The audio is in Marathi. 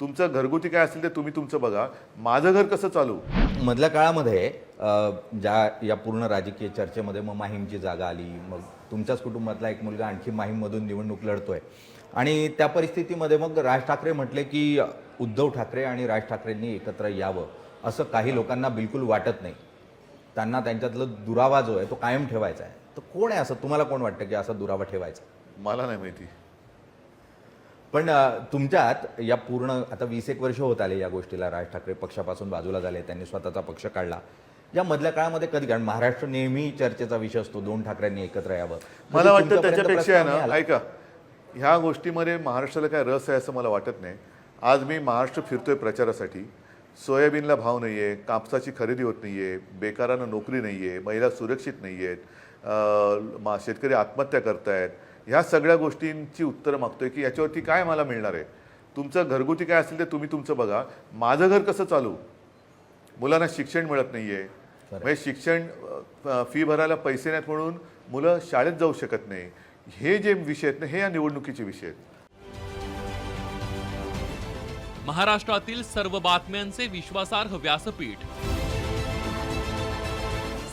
तुमचं घरगुती काय असेल ते तुम्ही तुमचं बघा. माझं घर कसं चालू? मधल्या काळामध्ये ज्या या पूर्ण राजकीय चर्चेमध्ये मग माहीमची जागा आली मग तुमच्याच कुटुंबातला एक मुलगा आणखी माहीममधून निवडणूक लढतोय. आणि त्या परिस्थितीमध्ये मग राज ठाकरे म्हटले की उद्धव ठाकरे आणि राज ठाकरेंनी एकत्र यावं. असं काही लोकांना बिलकुल वाटत नाही. त्यांना त्यांच्यातलं दुरावा जो आहे तो कायम ठेवायचा आहे. तर कोण आहे असं? तुम्हाला कोण वाटतं की असा दुरावा ठेवायचा? मला नाही माहिती. पण तुमच्यात या पूर्ण आता वीस एक वर्ष होत आले या गोष्टीला. राज ठाकरे पक्षापासून बाजूला झाले त्यांनी स्वतःचा पक्ष काढला. या मधल्या काळामध्ये कधी कारण महाराष्ट्र नेहमी चर्चेचा विषय असतो दोन ठाकरेंनी एकत्र यावं. मला कधी वाटतं त्याच्यापेक्षा आहे ना? ऐका ह्या गोष्टीमध्ये महाराष्ट्राला काय रस आहे असं मला वाटत नाही. आज मी महाराष्ट्र फिरतोय प्रचारासाठी. सोयाबीनला भाव नाही आहे कापसाची खरेदी होत नाही आहे बेकारांना नोकरी नाही आहे महिला सुरक्षित नाही आहेत शेतकरी आत्महत्या करतायत ह्या सगळ्या गोष्टींची उत्तरं मागतोय की याच्यावरती काय मला मिळणार आहे? तुमचं घरगुती काय असेल ते तुम्ही तुमचं बघा. माझं घर कसं चालू? मुलांना शिक्षण मिळत नाही आहे म्हणजे शिक्षण फी भरायला पैसे नाहीत म्हणून मुलं शाळेत जाऊ शकत नाही. हे जे विषय आहेत ना हे या निवडणुकीचे विषय आहेत. महाराष्ट्रातील सर्व बातम्यांचे विश्वासार्ह व्यासपीठ.